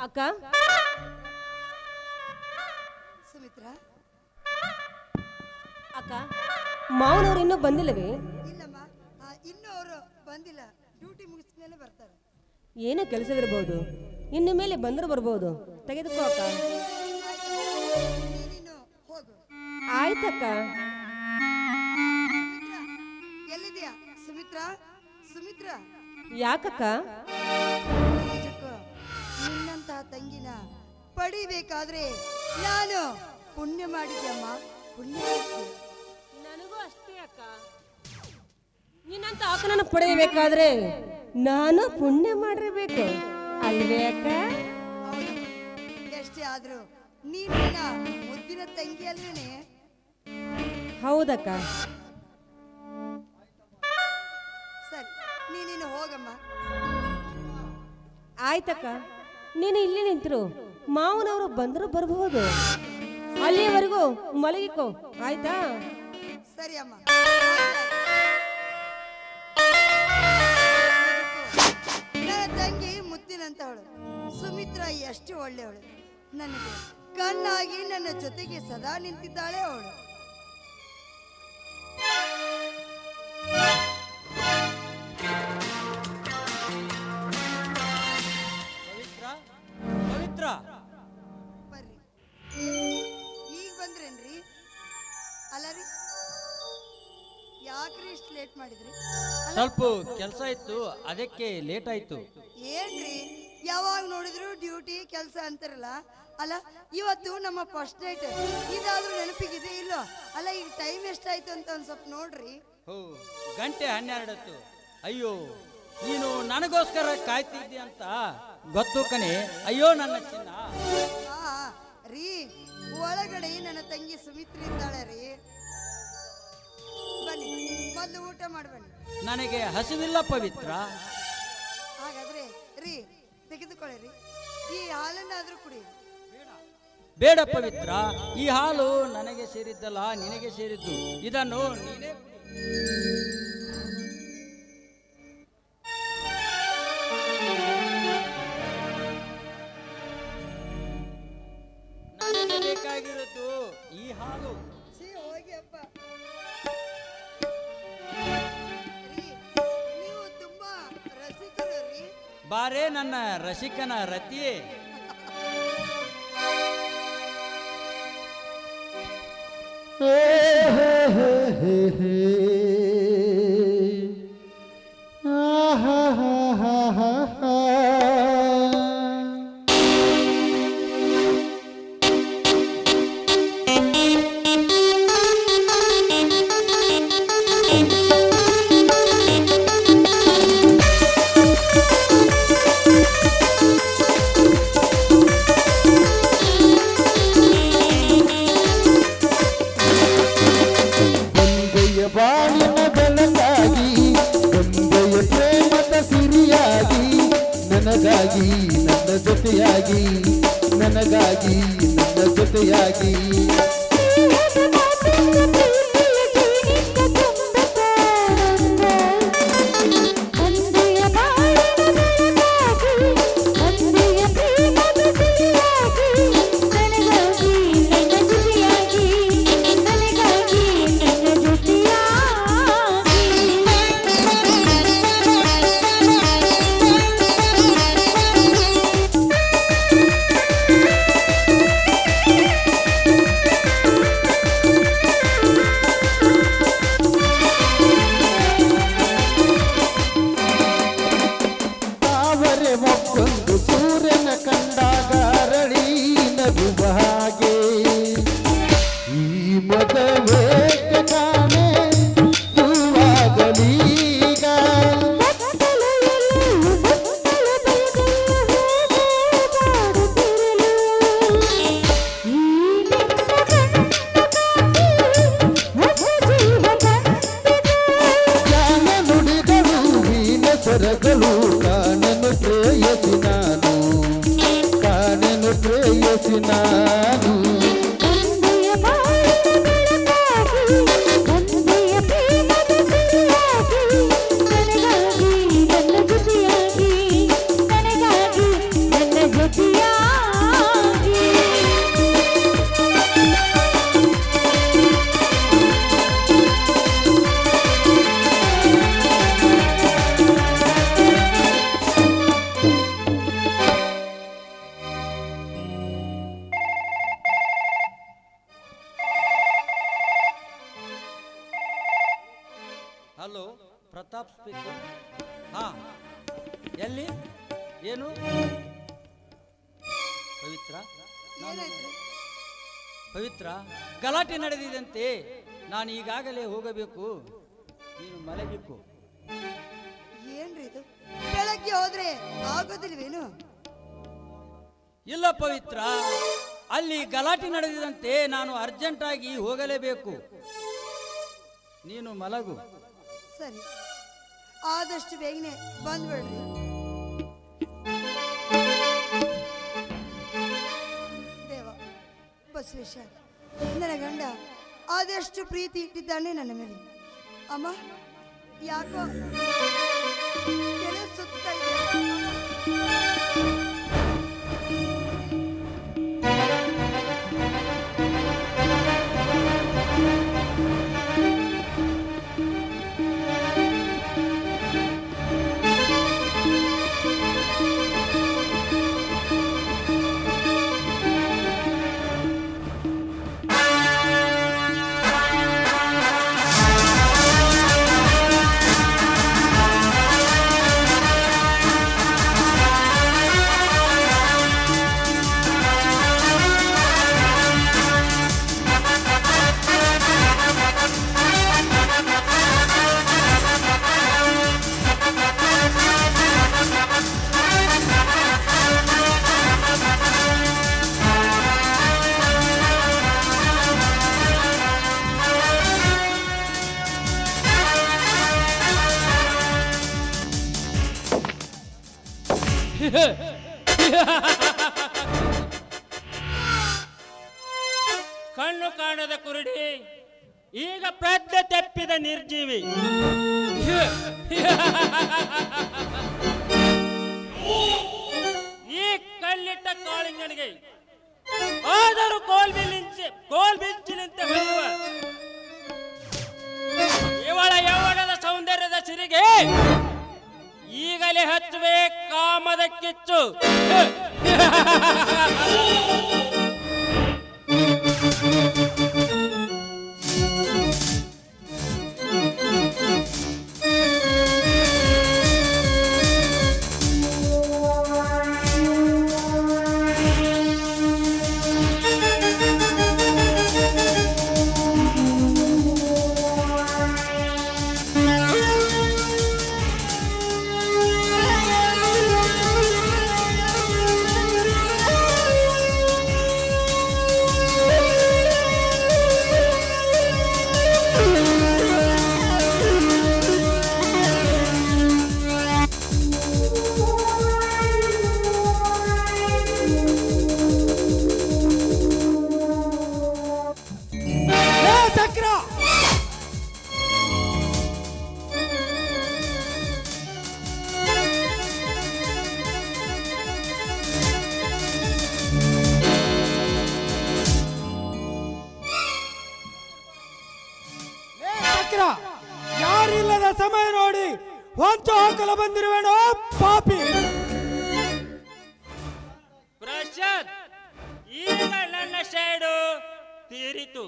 ಅಕ್ಕ? ಸುಮಿತ್ರ? ಅಕ್ಕ? ಮಾವನವ್ರು ಇನ್ನೂ ಬಂದಿಲ್ಲವೇ? ಇಲ್ಲಮ್ಮ ಆ, ಇನ್ನೂ ಅವರು ಬಂದಿಲ್ಲ. ಡ್ಯೂಟಿ ಮುಗಿದ ಮೇಲೆ ಬರ್ತಾರೆ. ಏನೋ ಕೆಲಸವಿರ್ಬೋದು. ಇನ್ನು ಮೇಲೆ ಬಂದರೂ ಬರ್ಬೋದು. ತೆಗೆದುಕೋ ಅಕ್ಕ. ನೀನು ಹೋಗು. ಆಯ್ತಕ್ಕ. ಸುಮಿತ್ರ ಎಲ್ಲಿದೆಯಾ ಸುಮಿತ್ರ ಸುಮಿತ್ರ. ಯಾಕಕ್ಕ? ತಂಗಿನ ಪಡಿಬೇಕಾದ್ರೆ ನಾನು ಪುಣ್ಯ ಮಾಡಿದ್ಯಮ್ಮ ಪುಣ್ಯ ನನಗೂ ಅಷ್ಟೇ ಅಕ್ಕ. ನಿನ್ನಂತ ಆಕನನ್ನು ಪಡೆಯಬೇಕಾದ್ರೆ ನಾನು ಪುಣ್ಯ ಮಾಡಿರ್ಬೇಕು. ಅಲ್ವೇ ಅಕ್ಕ? ಹೌದು. ಎಷ್ಟೇ ಆದ್ರೂ ನೀನು ಮುದ್ದಿನ ತಂಗಿ ಅಲ್ವೇನೆ? ಹೌದಕ್ಕ. ಸರಿ ನೀನಿನ್ನು ಹೋಗಮ್ಮ. ಆಯ್ತಕ್ಕ. ನೀನು ಇಲ್ಲಿ ನಿಂತರು. ಮಾವನವರು ಬಂದರು ಬರಬಹುದು. ಅಲ್ಲಿಯವರೆಗೂ ಮಲಗಿಕೋ. ಆಯ್ತಾ? ಸರಿ ಅಮ್ಮ. ನನ್ನ ತಂಗಿ ಮುತ್ತಿನಂತವಳು. ಸುಮಿತ್ರ ಎಷ್ಟು ಒಳ್ಳೆಯವಳು. ನನಗೆ ಕಣ್ಣಾಗಿ ನನ್ನ ಜೊತೆಗೆ ಸದಾ ನಿಂತಿದ್ದಾಳೆ ಅವಳು. ಸ್ವಲ್ಪ ಕೆಲಸ ಇತ್ತು ಅದಕ್ಕೆ ಲೇಟ್ ಆಯ್ತು. ಏನ್ರಿ? ಯಾವಾಗ ನೋಡಿದ್ರು ಡ್ಯೂಟಿ ಕೆಲಸ ಅಂತಾರಲ್ಲ? ಅಲ್ಲ ಇವತ್ತು ನಮ್ಮ ಫಸ್ಟ್ ನೈಟ್ ಇದಾದ್ರೂ ನೆನಪಿಗಿದೆ ಇಲ್ಲ ಅಲ್ಲ ಈಗ ಟೈಮ್ ಎಷ್ಟಾಯ್ತು ಅಂತ ಒಂದ್ ಸ್ವಲ್ಪ ನೋಡ್ರಿ. ಹೋ ಗಂಟೆ ಹನ್ನೆರಡತ್ತು. ಅಯ್ಯೋ ನೀನು ನನಗೋಸ್ಕರ ಕಾಯ್ತಿದ್ದಿ ಅಂತ ಗೊತ್ತು ಕಣೆ. ಅಯ್ಯೋ ನನ್ನ ಚಿನ್ನ. ಆ ರೀ ಒಳಗಡೆ ನನ್ನ ತಂಗಿ ಸುಮಿತ್ರಿ ಇದ್ದಾಳೆ ರೀ. ಬನ್ನಿ ಮೊದಲು ಊಟ ಮಾಡ್ಬನ್ನಿ ನನಗೆ ಹಸಿವಿಲ್ಲ ಪವಿತ್ರ. ಹಾಗಾದ್ರೆ ರೀ ತೆಗೆದುಕೊಳ್ಳಿರಿ. ಈ ಹಾಲನ್ನಾದ್ರೂ ಕುಡಿ ಬೇಡ ಪವಿತ್ರ ಈ ಹಾಲು ನನಗೆ ಸೇರಿದ್ದಲ್ಲ ನಿನಗೆ ಸೇರಿದ್ದು. ಇದನ್ನು ನೀನೇ ಕುಡಿ. ರಸಿಕನ ರತಿಯೇ. ಜೊತೆಯಾಗಿ ನನಗಾಗಿ ನನ್ನ ಜೊತೆಯಾಗಿ ಿ ప్రేయసినాను కానెను ప్రేయసినాను ಹಲೋ ಪ್ರತಾಪ್ ಸ್ಪೀಕರ್ ಹಾ ಎಲ್ಲಿ? ಏನು? ಪವಿತ್ರ? ಪವಿತ್ರ? ಗಲಾಟೆ ನಡೆದಿದಂತೆ ನಾನು ಈಗಾಗಲೇ ಹೋಗಬೇಕು. ನೀನು ಮಲಗಿಕ್ಕು ಏನ್ರಿ ಇದು? ಬೆಳಗ್ಗೆ ಹೋದ್ರೆ ಆಗೋದಿಲ್ವೇನು? ಇಲ್ಲ ಪವಿತ್ರ ಅಲ್ಲಿ ಗಲಾಟೆ ನಡೆದಿದಂತೆ ನಾನು ಅರ್ಜೆಂಟಾಗಿ ಹೋಗಲೇಬೇಕು. ನೀನು ಮಲಗು. ಸರಿ. ಆದಷ್ಟು ಬೇಗನೆ ಬಂದ್ಬಿಡ್ರಿ ದೇವ, ಬಸವೇಶ, ನನ್ನ ಗಂಡ ಆದಷ್ಟು ಪ್ರೀತಿ ಇಟ್ಟಿದ್ದಾನೆ ನನ್ನ ಮೇಲೆ. ಅಮ್ಮ, ಯಾಕೋ ಸುತ್ತ ಕಣ್ಣು ಕಾಣದ ಕುರುಡಿ, ಈಗ ಪ್ರಜ್ಞೆ ತೆಪ್ಪಿದ ನಿರ್ಜೀವಿ. ಈ ಕಲ್ಲಿಟ್ಟ ಕಾಳಿಂಗನಿಗೆ ಆದರೂ ಕೋಲ್ ಬಿಲ್ಲಿಂಚಿ ಕೋಲ್ ಬಿಂಚಿನಂತೆ ಇವಳ ಯೌವನದ ಸೌಂದರ್ಯದ ಸಿರಿಗೆ ಈಗಲೇ ಹಚ್ಚುವೆ ಕಾಮದ ಕಿಚ್ಚು. ಶೇಡು ತೀರಿತು.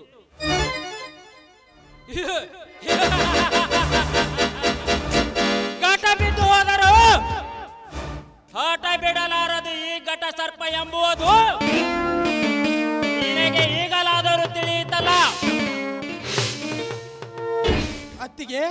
ಘಟ ಬಿದ್ದು ಹೋದರು. ಹಠ ಬಿಡಲಾರದು ಈ ಘಟ ಸರ್ಪ ಎಂಬುವುದು. ನಿನಗೆ ಈಗಲಾದರೂ ತಿಳಿಯಿತಲ್ಲ ಅತ್ತಿಗೆ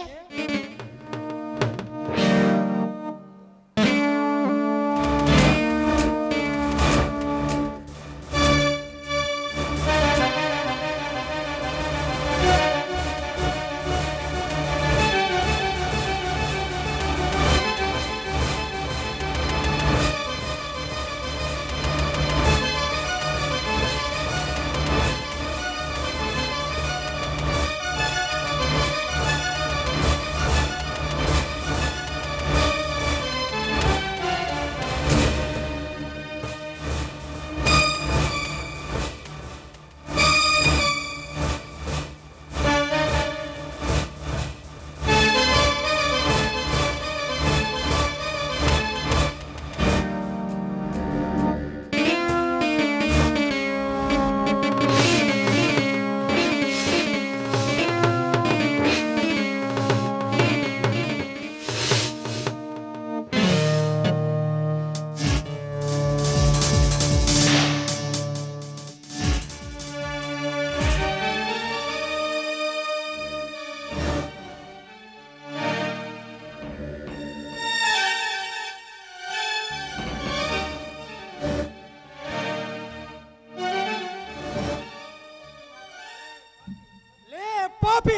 ಪಾಪಿ.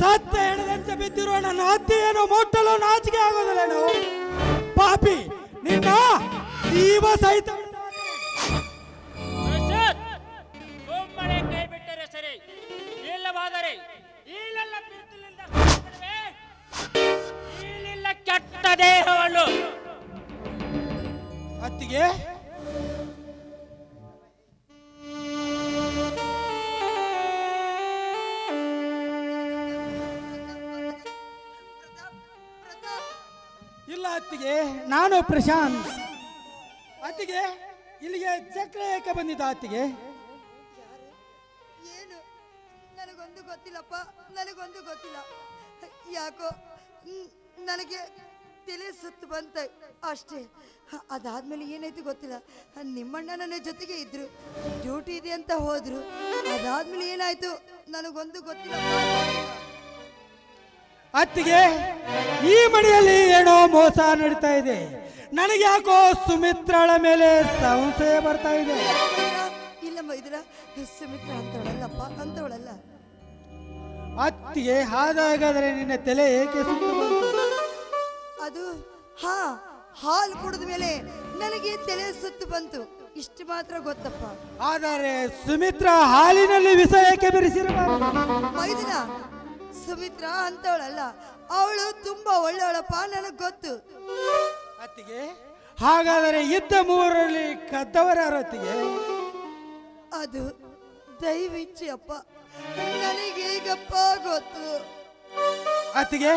ಸತ್ತ ಹೆಣದಂತೆ ಬಿದ್ದಿರುವ ನನ್ನ ಅತ್ತೆಯನ್ನು ಮುಟ್ಟಲು ನಾಚಿಕೆ ಆಗೋದಿಲ್ಲೇನು ಪಾಪಿ ನಿನ್ನ ಜೀವ ಸಹಿತ ಒಮ್ಮಳೆ ಕೈ ಬಿಟ್ಟರೆ ಸರಿ. ಇಲ್ಲವಾದರೆ ಇಲ್ಲೆಲ್ಲ ಪ್ರೀತಿಲಿಂದ ಸಾಯ್ಬಿಡುವೆ. ಇಲ್ಲಿಲ್ಲ ಕೆಟ್ಟ ದೇಹವನ್ನು. ಅತ್ತಿಗೆ ಇಲ್ಲ ಅತ್ತಿಗೆ, ನಾನು ಪ್ರಶಾಂತ್. ಅತ್ತಿಗೆ, ಇಲ್ಲಿಗೆ ಚಕ್ರ ಏಕೆ ಬಂದಿದ್ದ ಅತ್ತಿಗೆ. ಏನು? ನನಗೊಂದು ಗೊತ್ತಿಲ್ಲಪ್ಪ, ನನಗೊಂದು ಗೊತ್ತಿಲ್ಲ. ಯಾಕೋ ನನಗೆ ತಲೆ ಸುತ್ತು ಬಂತ. ಅಷ್ಟೇ. ಅದಾದ್ಮೇಲೆ ಏನಾಯ್ತು ಗೊತ್ತಿಲ್ಲ. ನಿಮ್ಮಣ್ಣ ನನ್ನ ಜೊತೆಗೆ ಇದ್ರು. ಡ್ಯೂಟಿ ಇದೆ ಅಂತ ಹೋದ್ರು. ಅದಾದ್ಮೇಲೆ ಏನಾಯ್ತು? ನನಗೊಂದು ಗೊತ್ತಿಲ್ಲ. ಅತ್ತಿಗೆ ಈ ಮನೆಯಲ್ಲಿ ಏನೋ ಮೋಸ ನಡೀತಾ ಇದೆ. ನನಗೆ ಯಾಕೋ ಸುಮಿತ್ರಳ ಮೇಲೆ ಸಂಶಯ ಬರ್ತಾ ಇದೆ. ಇಲ್ಲ ಮೈದ್ರ ಸುಮಿತ್ರ ಅಂತವಳಲ್ಲಪ್ಪ ಅಂತವಳಲ್ಲ. ಅತ್ತಿಗೆ ಹಾಗಾದರೆ ನಿನ್ನ ತಲೆ ಏಕೆ ಸುತ್ತು ಬಂತು? ಅದು ಹಾ ಹಾಲು ಕುಡಿದ ಮೇಲೆ ನನಗೆ ತಲೆ ಸುತ್ತು ಬಂತು. ಇಷ್ಟು ಮಾತ್ರ ಗೊತ್ತಪ್ಪ. ಆದರೆ ಸುಮಿತ್ರ ಹಾಲಿನಲ್ಲಿ ವಿಷ ಏಕೆ ಬೆರೆಸಿರಬಾರದು ಮೈದಿನ ಸುಮಿತ್ರ ಅಂತವಳಲ್ಲ ಅವಳು ತುಂಬಾ ಒಳ್ಳೆಯವಳಪ್ಪ ನನಗೆ ಗೊತ್ತು. ಅತ್ತಿಗೆ ಹಾಗಾದರೆ ಇದ್ದ ಮೂರರಲ್ಲಿ ಕದ್ದವರ ಅತ್ತಿಗೆ ಅದು ದಯವಿಚ್ಚಿ ಅಪ್ಪ ನನಗೆ ಈಗಪ್ಪ ಗೊತ್ತು. ಅತ್ತಿಗೆ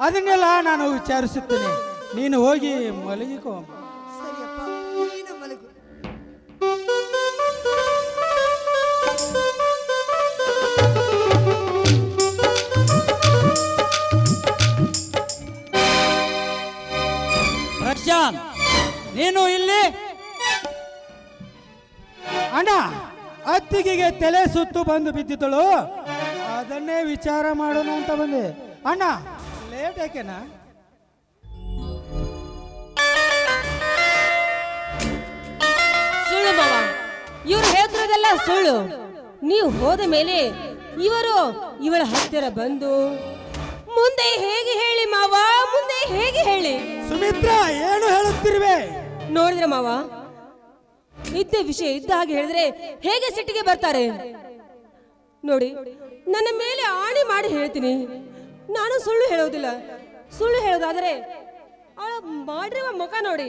ಅದನ್ನೆಲ್ಲ ನಾನು ವಿಚಾರಿಸುತ್ತೇನೆ. ನೀನು ಹೋಗಿ ಮಲಗಿಕೋ ನೀನು ಇಲ್ಲಿ? ಅಣ್ಣ ಅತ್ತಿಗೆಗೆ ತಲೆ ಸುತ್ತು ಬಂದು ಬಿದ್ದಿದ್ದಳು. ಅದನ್ನೇ ವಿಚಾರ ಮಾಡೋಣ ಅಂತ ಬಂದೆ. ಅಣ್ಣ ಲೇಟ್ ಯಾಕೆನಾ ಸುಳ್ಳು ಮಾವ ಇವ್ರು ಹೇಳ್ತಿರೋದೆಲ್ಲ ಸುಳ್ಳು. ನೀವು ಹೋದ ಮೇಲೆ ಇವರು ಇವಳ ಹತ್ತಿರ ಬಂದು ಮುಂದೆ ಹೇಗೆ ಹೇಳಿ ಮಾವ ಮುಂದೆ ಹೇಗೆ ಹೇಳಿ? ಸುಮಿತ್ರ ಏನು ಹೇಳುತ್ತಿರುವೆ? ನೋಡಿದ್ರ ಮಾವ ಇದ್ದ ವಿಷಯ ಇದ್ದ ಹಾಗೆ ಹೇಳಿದ್ರೆ ಹೇಗೆ ಸಿಟ್ಟಿಗೆ ಬರ್ತಾರೆ? ನೋಡಿ, ನನ್ನ ಮೇಲೆ ಆಣಿ ಮಾಡಿ ಹೇಳ್ತೀನಿ. ನಾನು ಸುಳ್ಳು ಹೇಳೋದಿಲ್ಲ. ಸುಳ್ಳು ಹೇಳೋದಾದ್ರೆ, ಅವಳ ಮಾಡಿರುವ ಮುಖ ನೋಡಿ,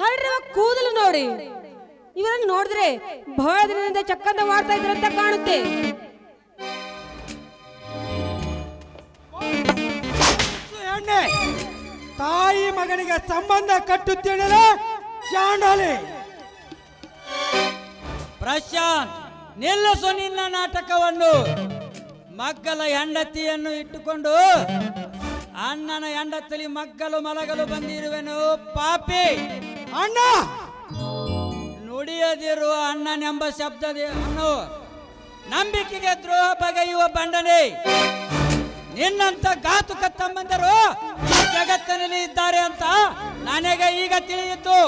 ಹರಡಿರುವ ಕೂದಲು ನೋಡಿ. ಇವರನ್ನು ನೋಡಿದ್ರೆ ಬಹಳ ದಿನದಿಂದ ಚಕ್ಕಂದ ಮಾಡ್ತಾ ಇದ್ರಂತ ಕಾಣುತ್ತೆ. ತಾಯಿ ಮಗನಿಗೆ ಸಂಬಂಧ ಕಟ್ಟುತ್ತೇನೆ ಚಾಂಡಾಲಿ ಪ್ರಶಾಂತ್ ನಿಲ್ಲಿಸು ನಿನ್ನ ನಾಟಕವನ್ನು. ಮಗ್ಗಲ ಹೆಂಡತಿಯನ್ನು ಇಟ್ಟುಕೊಂಡು ಅಣ್ಣನ ಹೆಂಡತಿಲಿ ಮಗ್ಗಲು ಮಲಗಲು ಬಂದಿರುವೆನು ಪಾಪಿ. ಅಣ್ಣ! ನುಡಿಯದಿರುವ ಅಣ್ಣನೆಂಬ ಶಬ್ದದ ಅನ್ನು ನಂಬಿಕೆಗೆ ದ್ರೋಹ ಬಗೆಯುವ ಬಂಡನೆ. ನಿನ್ನಂತ ಘಾತುಕ ತಮ್ಮಂದರು ಈ ಜಗತ್ತಿನಲ್ಲಿ ಇದ್ದಾರೆ ಅಂತ ನನಗೆ ಈಗ ತಿಳಿಯಿತು.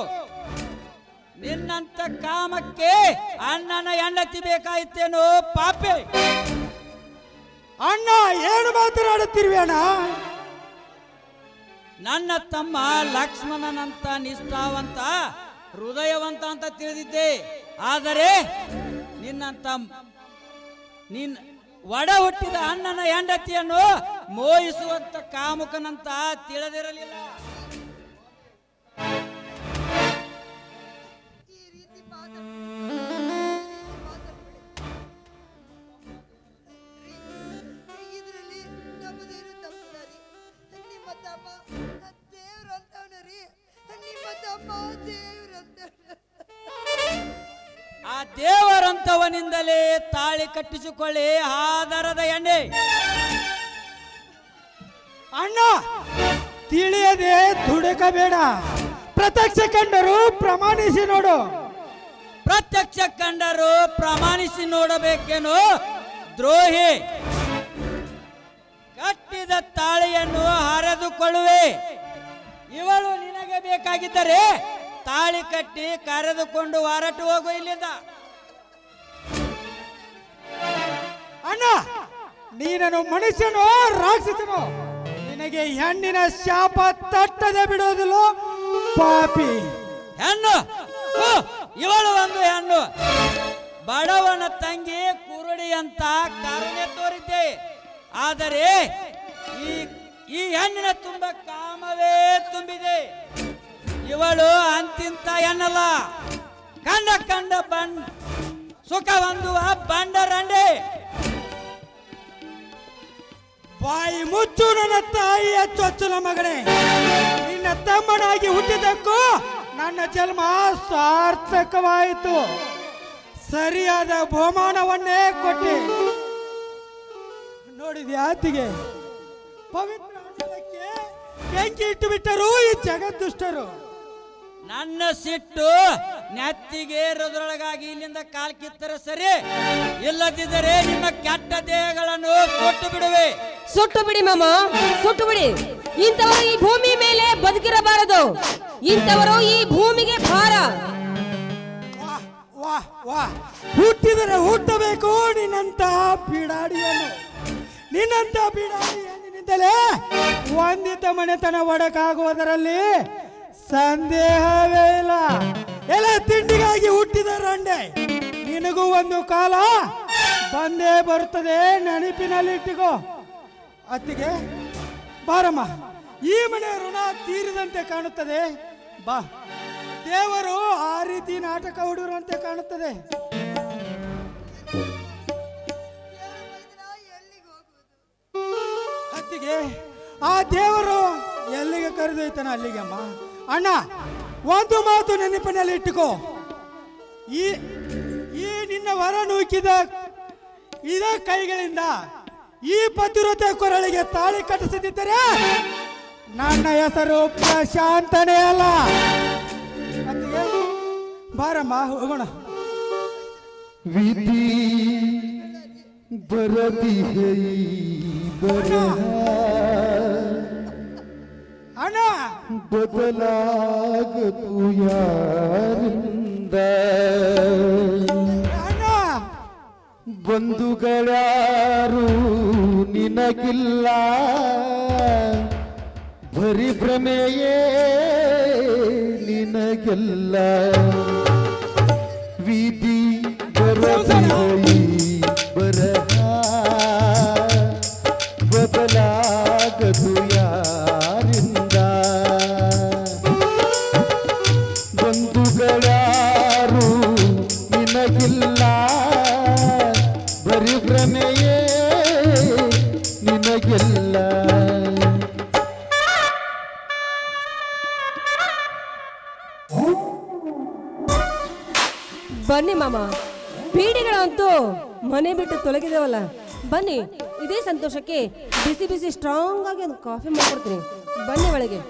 ನಿನ್ನಂತ ಕಾಮಕ್ಕೆ ಅಣ್ಣನ ಹೆಂಡತಿ ಬೇಕಾಯಿತೇನೋ ಪಾಪೆ. ಅಣ್ಣ ಏನು ಮಾತನಾಡುತ್ತಿರುವೆ ಅಣ್ಣ? ನನ್ನ ತಮ್ಮ ಲಕ್ಷ್ಮಣನಂತ ನಿಷ್ಠಾವಂತ ಹೃದಯವಂತ ಅಂತ ತಿಳಿದಿದ್ದೆ. ಆದರೆ ನಿನ್ನಂತ ನಿನ್ನ ಒಡ ಹುಟ್ಟಿದ ಅಣ್ಣನ ಹೆಂಡತಿಯನ್ನು ಮೋಹಿಸುವಂತ ಕಾಮುಕನಂತ ತಿಳಿದಿರಲಿಲ್ಲ. ದೇವರಂತವನಿಂದಲೇ ತಾಳಿ ಕಟ್ಟಿಸಿಕೊಳ್ಳಿ ಆಧಾರದ ಎಣ್ಣೆ. ಅಣ್ಣ ತಿಳಿಯದೆ ದುಡುಕಬೇಡ ಪ್ರತ್ಯಕ್ಷ ಕಂಡರು ಪ್ರಮಾಣಿಸಿ ನೋಡು. ಪ್ರತ್ಯಕ್ಷ ಕಂಡರು ಪ್ರಮಾಣಿಸಿ ನೋಡಬೇಕೇನು ದ್ರೋಹಿ. ಕಟ್ಟಿದ ತಾಳಿಯನ್ನು ಹರಿದುಕೊಳ್ಳುವೆ. ಇವಳು ನಿನಗೆ ಬೇಕಾಗಿದ್ದರೆ ತಾಳಿ ಕಟ್ಟಿ ಕರೆದುಕೊಂಡು ಹೊರಟು ಹೋಗು ಇಲ್ಲಿಂದ. ಅಣ್ಣ ನೀನನು ಮನುಷ್ಯನೋ ರಾಕ್ಷಸನೋ, ನಿನಗೆ ಹೆಣ್ಣಿನ ಶಾಪ ತಟ್ಟದೆ ಬಿಡೋದಿಲ್ಲ? ಪಾಪಿ. ಹೆಣ್ಣು ಇವಳು ಒಂದು ಹೆಣ್ಣು. ಬಡವನ ತಂಗಿ ಕುರುಡಿ ಅಂತ ಕಾರಣ ತೋರಿದ್ದೆ ಆದರೆ ಈ ಈ ಹೆಣ್ಣಿನ ತುಂಬ ಕಾಮವೇ ತುಂಬಿದೆ. ಇವಳು ಅಂತಿಂತ ಹೆಣ್ಣಲ್ಲ. ಕಂಡ ಕಂಡ ಬಂಡ್, ಸುಖ ಹೊಂದುವ ಬಂಡರಂಡೆ. ಬಾಯಿ ಮುಚ್ಚು ನನ್ನ ತಾಯಿಯ ಚೊಚ್ಚಲ ಮಗನೇ. ನಿನ್ನ ತಮ್ಮನಾಗಿ ಹುಟ್ಟಿದಕ್ಕೂ ನನ್ನ ಜನ್ಮ ಸಾರ್ಥಕವಾಯಿತು. ಸರಿಯಾದ ಬಹುಮಾನವನ್ನೇ ಕೊಟ್ಟಿ. ನೋಡಿದ್ಯಾ ಆತಿಗೆ ಪವಿತ್ರ ಬೆಂಕಿ ಇಟ್ಟು ಬಿಟ್ಟರು ಈ ಜಗದ್ದುಷ್ಟರು. ನನ್ನ ಸಿಟ್ಟು ನೆತ್ತಿಗೆ ರದ್ರೊಳಗಾಗಿ ಇಲ್ಲಿಂದ ಕಾಲ್ ಕಿತ್ತರೆ ಸರಿ. ಇಲ್ಲದಿದ್ದರೆ ನಿಮ್ಮ ಕೆಟ್ಟ ದೇಹಗಳನ್ನು ಕೊಟ್ಟು ಬಿಡುವೆ. ಸುಟ್ಟು ಬಿಡಿ ಮಾಮ ಸುಟ್ಟು ಬಿಡಿ. ಇಂಥವರು ಈ ಭೂಮಿ ಮೇಲೆ ಬದುಕಿರಬಾರದು. ಇಂಥವರು ಈ ಭೂಮಿಗೆ ಭಾರ. ವಾಹ್ ವಾಹ್ ವಾಹ್ ಹುಟ್ಟಿದರೆ ಹುಟ್ಟಬೇಕು ನಿನ್ನಂತ ಬಿಡಾಡಿಯನ್ನು ನಿನ್ನಂತ ಬಿಡಾಡಿ ಹೆಣ್ಣಿನಿಂದಲೇ ಒಂದಿತ ಮನೆತನ ಒಡಕಾಗುವುದರಲ್ಲಿ ಸಂದೇಹವೇ ಇಲ್ಲ. ಎಲ್ಲ ತಿಂಡಿಗಾಗಿ ಹುಟ್ಟಿದ ರಂಡೆ. ನಿನಗೂ ಒಂದು ಕಾಲ ಬಂದೇ ಬರುತ್ತದೆ ನೆನಪಿನಲ್ಲಿಟ್ಟಿಕೋ ಅತ್ತಿಗೆ, ಬಾರಮ್ಮ, ಈ ಮನೆ ಋಣ ತೀರಿದಂತೆ ಕಾಣುತ್ತದೆ. ಬಾ. ದೇವರು ಆ ರೀತಿ ನಾಟಕ ಹುಡುಗರಂತೆ ಕಾಣುತ್ತದೆ. ಅತ್ತಿಗೆ, ಆ ದೇವರು ಎಲ್ಲಿಗೆ ಕರೆದೊಯ್ತಾನ ಅಲ್ಲಿಗೆ ಅಮ್ಮ? ಅಣ್ಣ ಒಂದು ಮಾತು ನೆನಪಿನಲ್ಲಿ ಇಟ್ಟುಕೋ. ಈ ಈ ನಿನ್ನ ವರ ನೂಕಿದ ಇದೇ ಕೈಗಳಿಂದ ಈ ಪತಿವ್ರತೆ ಕೊರಳಿಗೆ ತಾಳಿ ಕಟ್ಟಿಸದಿದ್ದರೆ ನನ್ನ ಹೆಸರು ಪ್ರಶಾಂತನೇ ಅಲ್ಲ. ಬಾರಮ್ಮ ಹೋಗೋಣ. ವಿಧಿ ಬರದಿ ಬರಹ. ಅಣ್ಣ. ಬದಲಾಗತು ಯಾರಿಂದ ಅಣ್ಣ. ಬಂಧುಗಳ್ಯಾರು ನಿನಗಿಲ್ಲ. ಬರಿ ಭ್ರಮೆಯೇ ನಿನಗೆಲ್ಲ. ವಿಧಿ ಬರದಿಹೈ ಮನೆ ಬಿಟ್ಟು ತೊಲಗಿದೇವಲ್ಲ? ಬನ್ನಿ, ಇದೇ ಸಂತೋಷಕ್ಕೆ ಬಿಸಿ ಬಿಸಿ ಸ್ಟ್ರಾಂಗ್ ಆಗಿ ಒಂದು ಕಾಫಿ ಮಾಡ್ಕೊಡ್ತೀನಿ. ಬನ್ನಿ ಒಳಗೆ.